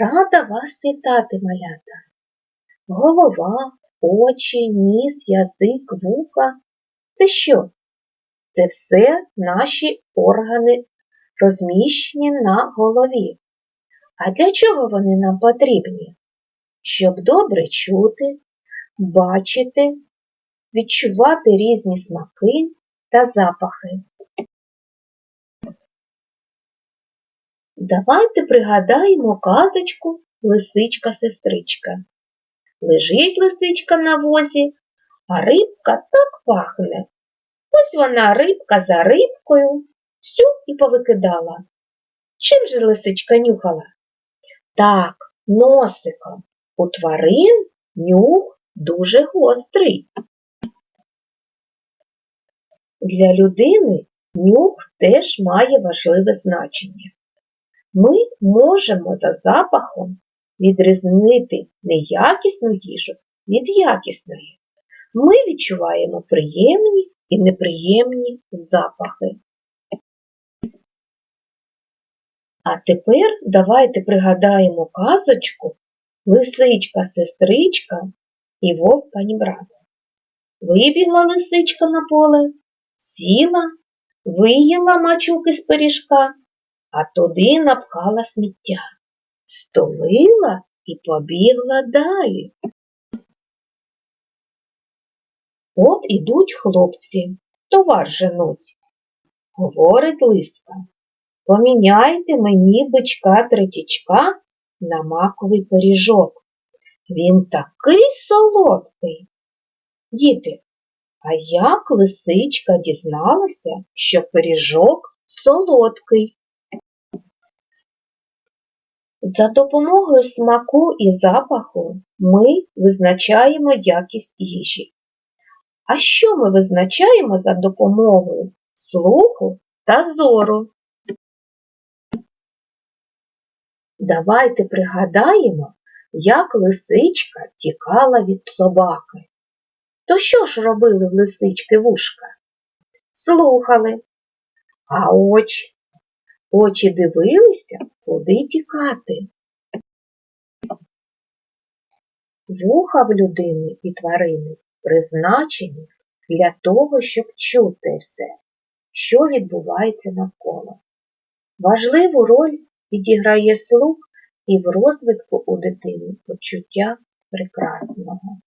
Рада вас вітати, малята. Голова, очі, ніс, язик, вуха. Це що? Це все наші органи, розміщені на голові. А для чого вони нам потрібні? Щоб добре чути, бачити, відчувати різні смаки та запахи. Давайте пригадаємо казочку Лисичка-сестричка. Лежить лисичка на возі, а рибка так пахне. Ось вона рибка за рибкою всю і повикидала. Чим же лисичка нюхала? Так, носиком. У тварин нюх дуже гострий. Для людини нюх теж має важливе значення. Ми можемо за запахом відрізнити неякісну їжу від якісної. Ми відчуваємо приємні і неприємні запахи. А тепер давайте пригадаємо казочку Лисичка-сестричка і вовк панібрат. Вибігла лисичка на поле, сіла, виїла мачулки з пиріжка, а туди напхала сміття, столила і побігла далі. От ідуть хлопці, товар женуть. Говорить лиска, поміняйте мені бичка третячка на маковий пиріжок. Він такий солодкий. Діти, а як лисичка дізналася, що пиріжок солодкий? За допомогою смаку і запаху ми визначаємо якість їжі. А що ми визначаємо за допомогою слуху та зору? Давайте пригадаємо, як лисичка тікала від собаки. То що ж робили в лисички вушка? Слухали. А очі? Очі дивилися, куди тікати. Вуха в людини і тварини призначені для того, щоб чути все, що відбувається навколо. Важливу роль відіграє слух і в розвитку у дитини почуття прекрасного.